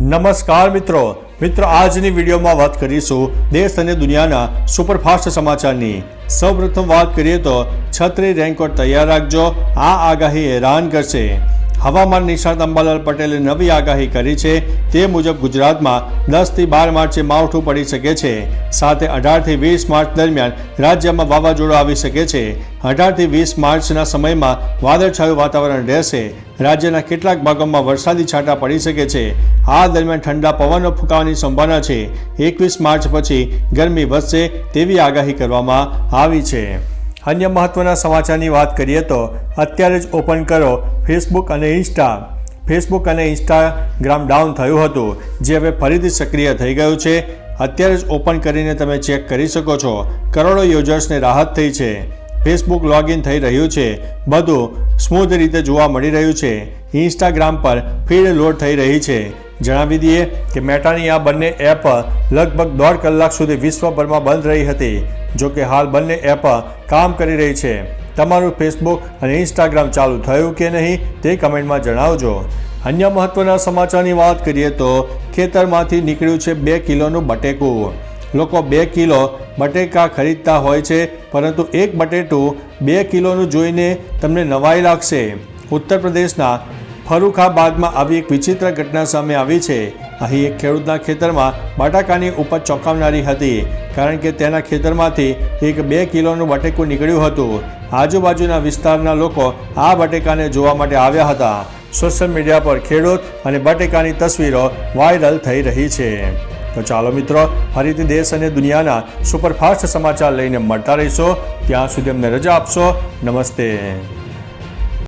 નમસ્કાર મિત્રો. મિત્રો, આજની વિડીયોમાં વાત કરીશું દેશ અને દુનિયાના સુપરફાસ્ટ સમાચારની. સૌપ્રથમ વાત કરીએ તો છત્રી રેન્કોટ તૈયાર રાખજો. આ આગાહી હેરાન કરશે. હવામાન નિષ્ણાત અંબાલાલ પટેલે નવી આગાહી કરી છે. તે મુજબ ગુજરાતમાં દસથી બાર માર્ચે માવઠું પડી શકે છે. સાથે અઢારથી વીસ માર્ચ દરમિયાન રાજ્યમાં વાવાઝોડું આવી શકે છે. અઢારથી વીસ માર્ચના સમયમાં વાદળછાયું વાતાવરણ રહેશે. રાજ્યના કેટલાક ભાગોમાં વરસાદી છાંટા પડી શકે છે. આ દરમિયાન ઠંડા પવનો ફૂંકાવાની સંભાવના છે. એકવીસ માર્ચ પછી ગરમી વધશે તેવી આગાહી કરવામાં આવી છે. અન્ય મહત્વના સમાચારની વાત કરીએ તો અત્યારે જ ઓપન કરો ફેસબુક અને ઇન્સ્ટા ફેસબુક અને ઇન્સ્ટાગ્રામ ડાઉન થયું હતું. જે હવે ફરીથી સક્રિય થઈ ગયું છે. અત્યારે જ ઓપન કરીને તમે ચેક કરી શકો છો. કરોડો યુઝર્સને રાહત થઈ છે. ફેસબુક લોગિન થઈ રહ્યું છે. બધું સ્મૂધ રીતે જોવા મળી રહ્યું છે. ઇન્સ્ટાગ્રામ પર ફીડ લોડ થઈ રહી છે. જણાવી દઈએ કે મેટાની આ બંને એપ લગભગ દોઢ કલાક સુધી વિશ્વભરમાં બંધ રહી હતી. જો કે હાલ બંને એપ કામ કરી રહી છે. તમારું ફેસબુક અને ઇન્સ્ટાગ્રામ ચાલુ થયું કે નહીં તે કમેન્ટમાં જણાવજો. અન્ય મહત્વના સમાચારની વાત કરીએ તો ખેતરમાંથી નીકળ્યું છે બે કિલોનું બટેકું. લોકો બે કિલો બટેકા ખરીદતા હોય છે, પરંતુ એક બટેટું બે કિલોનું જોઈને તમને નવાઈ લાગશે. ઉત્તર પ્રદેશના ફરુખાબાદમાં આવી એક વિચિત્ર ઘટના સામે આવી છે. અહીં એક ખેડૂતના ખેતરમાં બટાકાની ઉપજ ચોંકાવનારી હતી. કારણ કે તેના ખેતરમાંથી એક બે કિલોનું બટેકું નીકળ્યું હતું. આજુબાજુના વિસ્તારના લોકો આ બટેકાને જોવા માટે આવ્યા હતા. સોશિયલ મીડિયા પર ખેડૂત અને બટેકાની તસવીરો વાયરલ થઈ રહી છે. તો ચાલો મિત્રો, ફરીથી દેશ અને દુનિયાના સુપરફાસ્ટ સમાચાર લઈને મળતા રહીશો. ત્યાં સુધી અમને રજા આપશો. નમસ્તે.